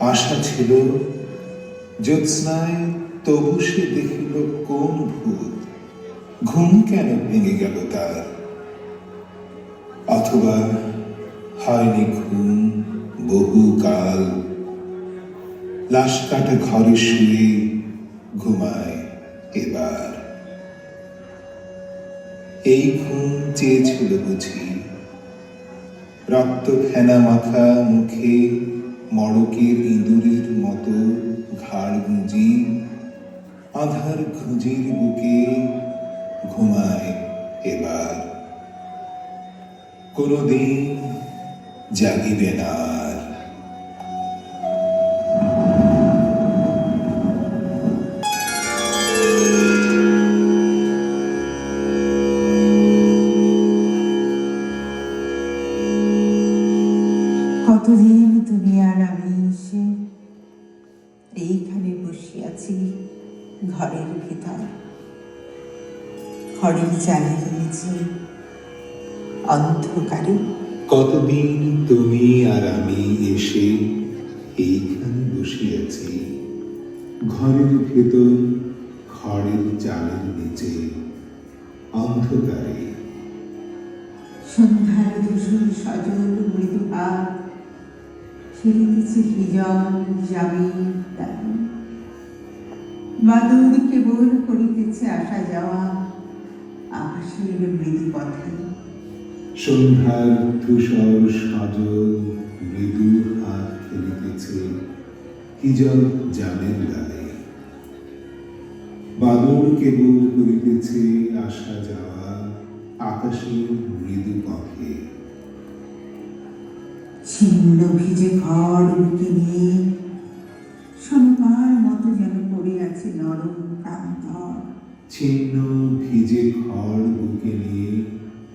আশা ছিল, জ্যোৎস্নায় তবু সে দেখিল কোন ভূত। ঘুম কেন ভেঙে গেল তার? অথবা হয়নি ঘুম বহুকাল লাশ কাটা ঘরে শুয়ে ঘুমায় এবার। এই ঘুম চেয়েছিল বুঝি। রক্ত ফেনা মাথা মুখে মড়কের ইঁদুরের মতো ঘাড় গুঁজি আধার খুঁজির বুকে ঘুমায় এবার। কোনোদিন জাগিবে না আর। কতদিন তুমি আর আমি এসে এইখানে বসে আছি ঘরের ভিতর। ঘরের চালের নিচে অন্ধকারে। কতদিন তুমি আর আমি এসে এইখানে বসে আছি? ঘরের ভেতর খড়ের চালের নিচে অন্ধকারে। সন্ধ্যার দূষণ সজল খেলিতেছে হিজন জামিন দামি বাদুর কেবল করিতেছে আসা যাওয়া আকাশের মৃদু পথে সন্ধ্যার ধূসর মৃদু হাত খেলিতেছে হিজল জানের গায়ে বাদল কেবল করিতেছে আসা যাওয়া, আকাশের মৃদু পথে। ছিন্ন ভিজে ঘর বুকে নিয়ে সোনবার মতো যেন পড়ে আছে নরম প্রান্তর। ছিন্ন ভিজে খড় বুকে নিয়ে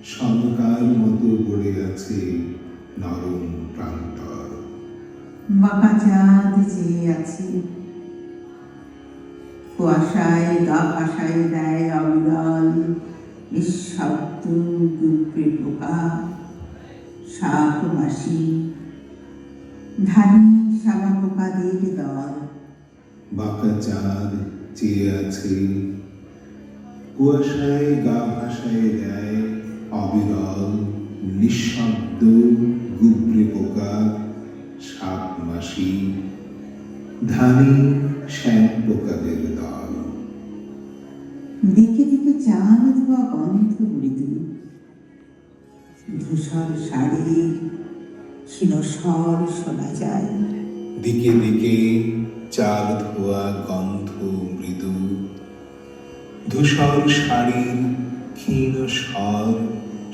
সমকার মতো গড়ে আছে নরম প্রান্তর। বাঁকা চাঁদ চেয়ে আছে। কুয়াশায় গা ভাসায় দেয় অবিরল নিঃশব্দ গুপ্রে পোকা শাক মাসি ধানি সাবা দল। বাঁকা চাঁদ চেয়ে আছে। কুয়াশায় গা ভাসায় দেয় অবিরল নিঃশব্দ গুবরে পোকা সাপ মাসি ধানি শ্যাম পোকাদের দল। দিকে দিকে চাল ধোয়া গন্ধ মৃদু ধূসর শাড়ি ক্ষীণ স্বর শোনা যায়। দিকে দিকে চাল ধোয়া গন্ধ মৃদু। ধূসর শাড়ির ক্ষীণ স্বর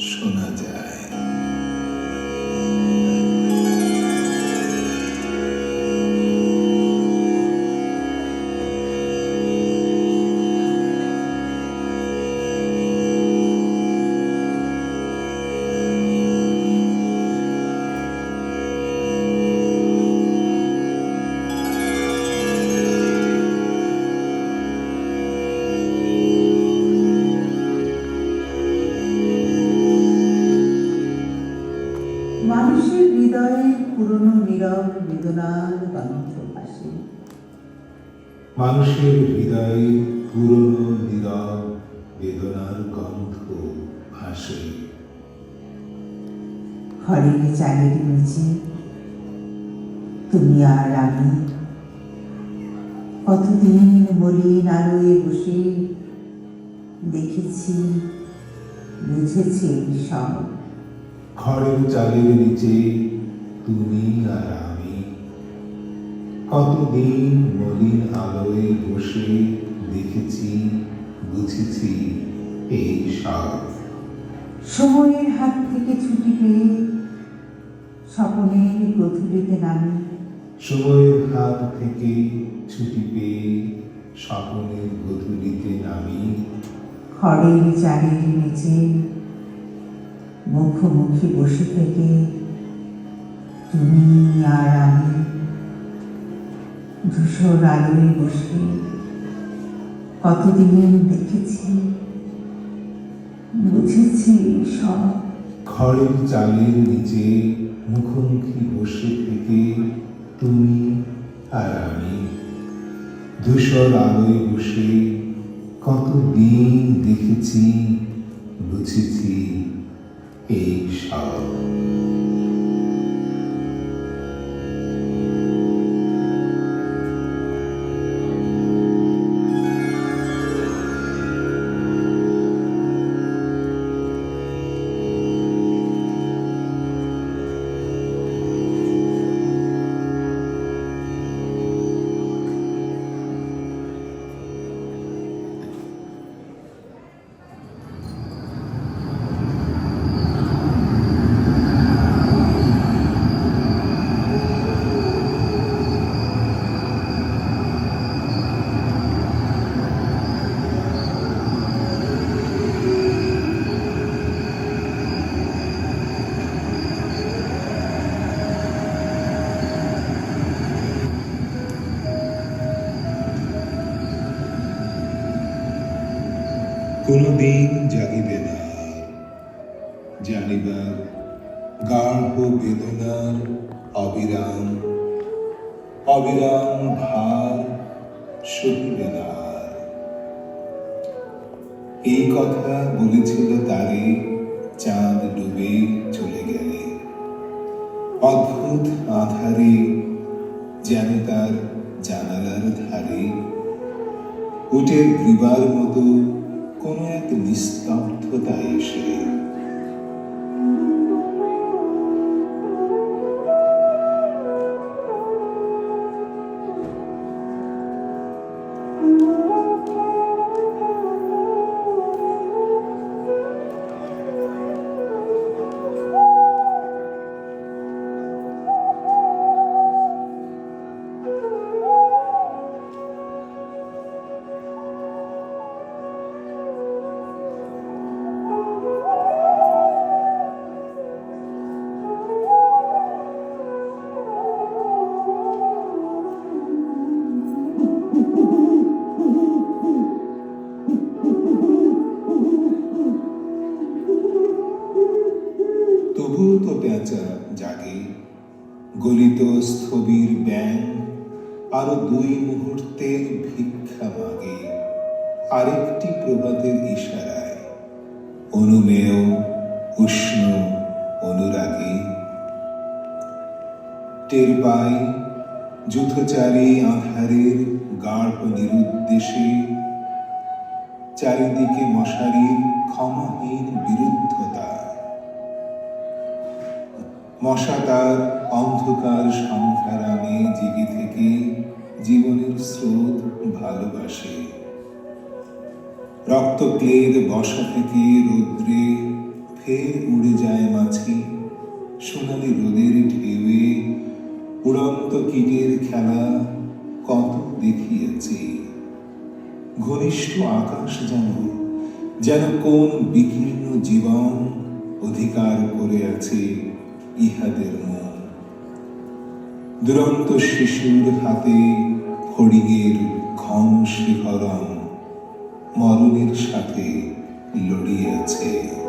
শোনা যায়। মানুষের হৃদয়ে পুরনো নীরব বেদনার গন্ধ ভাসে ঘরের চালের নিচে তুমি আর আমি কতদিন মলিন আলোয় বসে দেখেছি, বুঝেছি সব খড়ের চালের নিচে তুমি আর আমি কতদিন মলিন আলোয় বসে দেখেছি বুঝেছি এই সব সময়ের হাত থেকে ছুটি পেয়ে স্বপনের গধূলিতে নামি। সময়ের হাত থেকে ছুটি পেয়ে স্বপনের গধূলিতে নামি। খড়ের চালের নিচে মুখোমুখি বসে থেকে তুমি আর আমি ধূসর আলোয় বসে। কতদিন দেখেছি, বুঝেছি সব। খড়ের চালের নিচে মুখোমুখি বসে থেকে তুমি আর আমি ধূসর আলোয় বসে কতদিন দেখেছি, বুঝেছি এই সব। কোনদিন জাগিবে না। জানিবার গাঢ় বেদনার অবিরাম অবিরাম ভার সহিবে না এই কথা বলেছিল তারে চাঁদ ডুবে চলে গেলে অদ্ভুত আধারে যেন তার জানালার ধারে উটের গ্রীবার মতো কোনো এক নিস্তব্ধতা এসে পেঁচা জাগে। গলিত স্থবির ব্যাং আরও দুই মুহূর্তের ভিক্ষা মাগে। আরেকটি প্রভাতের ইশারায়। অনুমেয়, উষ্ণ, অনুরাগে। টের পাই যুথচারী আধারের গাঢ় নিরুদ্দেশে। চারিদিকে মশারির ক্ষমাহীন বিরুদ্ধতা। মশা তার অন্ধকার সংখ্যারামে জেগে থেকে জীবনের স্রোত ভালোবাসে। রক্তক্লেদ বসা থেকে রৌদ্রে ফের উড়ে যায় মাছি সোনালি রোদের ঢেউয়ে উড়ন্ত কীটের খেলা কত দেখিয়েছি। ঘনিষ্ঠ আকাশ যেন যেন কোন বিকীর্ণ জীবন অধিকার করে আছে। ইহাদের মন। দুরন্ত শিশুর হাতে ফড়িঙের ঘন শিহরণ মরণের সাথে লড়িয়েছে।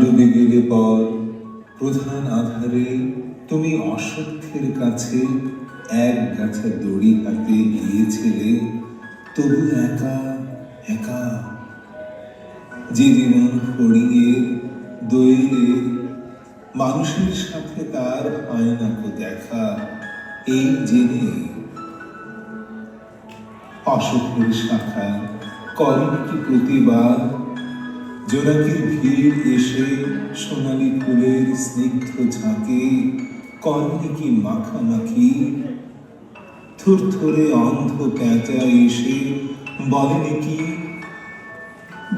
ডুবে গেলে পর প্রধান আধারে তুমি অসত্যের কাছে এক গাছা দড়ি হাতে গিয়েছিলে তবু একা একা। যে জীবন ফড়িয়ে দইলে মানুষের সাথে তার হয় না কো দেখা, এই জেনে অসুখের শাখা করেন কি প্রতিবার জোনাকির ভিড় এসে সোনালি ফুলের স্নিগ্ধ ঝাঁকে করেন কি মাখামাখি থুরথুরে অন্ধ পেঁচা এসে বলেন কি?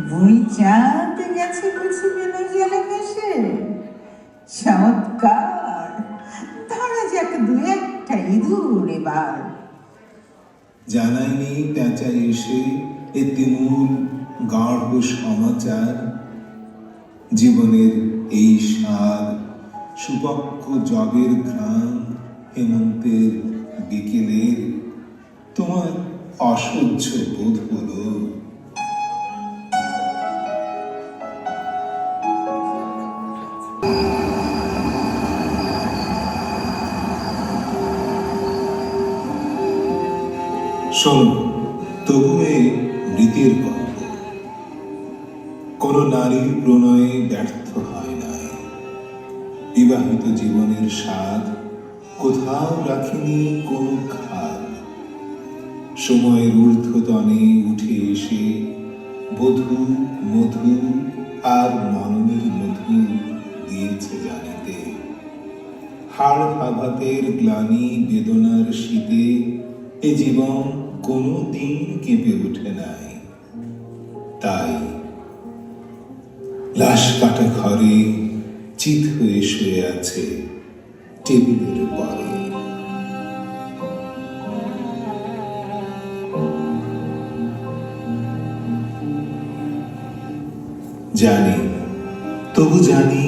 বুড়ি চাঁদ গেছে বুঝি বেলা জলে ভেসে চমৎকার। ধরা যাক দু একটা ইঁদুর এবার। জানায়নি পেঁচা এসে এ তিমুল গাঢ় সমাচার জীবনের এই স্বাদ সুপক্ষ জগের ঘ্রাণ হেমন্তের বিকেলের তোমার অসহ্য বোধ হলো। বিবাহিত জীবনের স্বাদ কোথাও রাখিনি কোন খাদ। সময়ের ঊর্ধ্বতনে উঠে এসে বধূ, মধু আর মননের মধু দিয়েছে জানিতে। হাড় আঘাতের গ্লানি বেদনার শীতে এ জীবন কোনো দিন কেঁপে ওঠে নাই। তাই লাশ কাটা ঘরে চিত হয়ে শুয়ে আছে টেবিলের পরে জানি, তবু জানি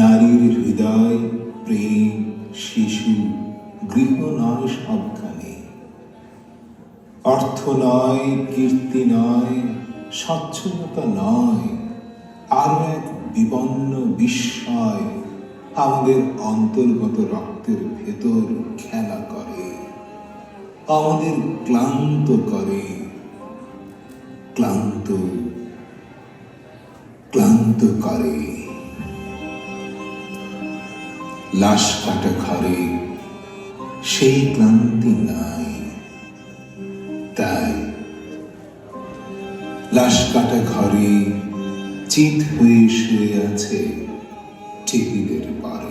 নারীর হৃদয়, প্রেম, শিশু, গৃহ নয় সবখানে। অর্থ নয়, কীর্তি নয়, স্বচ্ছলতা নয়, আরও এক বিপন্ন বিস্ময় আমাদের অন্তর্গত রক্তের ভেতর খেলা করে, আমাদের ক্লান্ত করে। ক্লান্ত ক্লান্ত করে। লাশ কাটা ঘরে সেই ক্লান্তি নাই, তাই লাশ কাটা ঘরে চিত হয়ে শুয়ে আছে টিভিদের পারে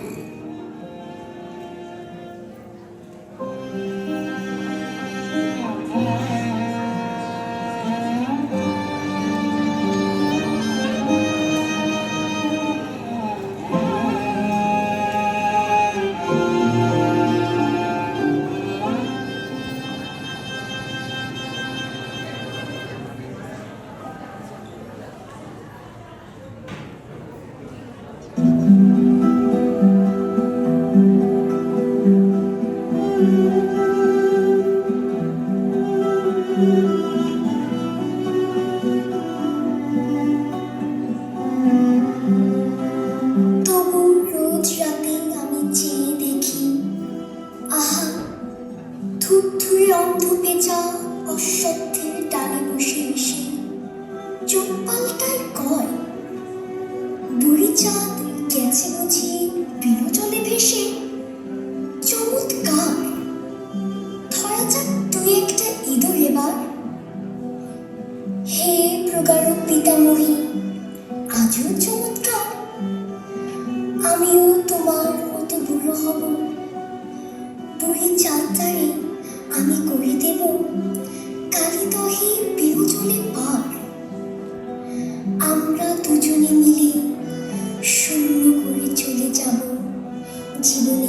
শূন্য